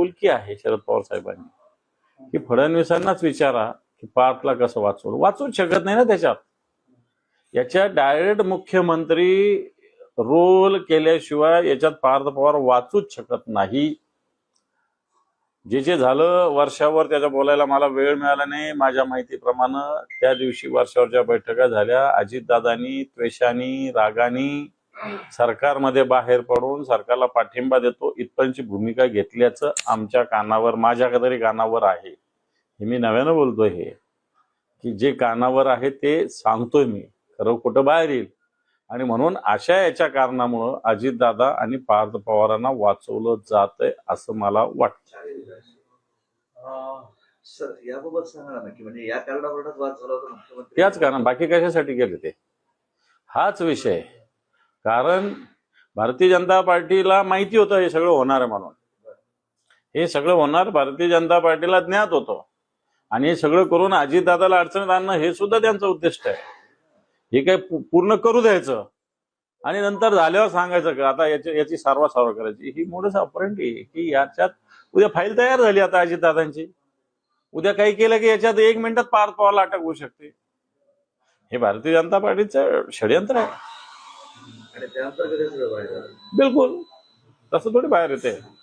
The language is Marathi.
बोलकी आहे शरद पवार साहेबांनी. की फडणवीसांनाच विचारा की पार्थला कसं वाचवलं वाचू शकत नाही ना त्याच्यात. याच्या डायरेक्ट मुख्यमंत्री रोल केल्याशिवाय याच्यात पार्थ पवार वाचूच शकत नाही. जे जे झालं वर्षावर त्याच्या बोलायला मला वेळ मिळाला नाही. माझ्या माहितीप्रमाणे त्या दिवशी वर्षावरच्या बैठका झाल्या अजितदादांनी त्वेषानी रागानी सरकारमध्ये बाहेर पडून सरकारला पाठिंबा देतो इथपर्यंतची भूमिका घेतल्याचं आमच्या कानावर माझ्या तरी कानावर आहे. हे मी नव्यानं बोलतोय हे. की जे कानावर आहे ते सांगतोय मी. खरं कुठं बाहेर येईल. आणि म्हणून अशा याच्या कारणामुळं अजितदादा आणि पार्थ पवारांना वाचवलं जातंय असं मला वाटतं. सर याबाबत सांगा ना की म्हणजे या कारणावरूनच वाद झाला होता मुख्यमंत्री. त्याच कारण बाकी कशासाठी गेले ते? हाच विषय. कारण भारतीय जनता पार्टीला माहिती होतं हे सगळं होणार म्हणून. हे सगळं होणार भारतीय जनता पार्टीला ज्ञात होतं. आणि हे सगळं करून अजितदादाला अडचणीत आणणं हे सुद्धा त्यांचं उद्दिष्ट आहे. हे काय पूर्ण करू द्यायचं. आणि नंतर झाल्यावर सांगायचं का आता याची याची सारवा सारवा करायची. ही मोठं ऑपरेंट आहे. की याच्यात उद्या फाईल तयार झाली आता अजितदादांची. उद्या काही केलं की याच्यात एक मिनिटात पार पवायला अटक होऊ शकते. हे भारतीय जनता पार्टीचं षडयंत्र आहे. बिलकुल. तसं थोडी बाहेर येते.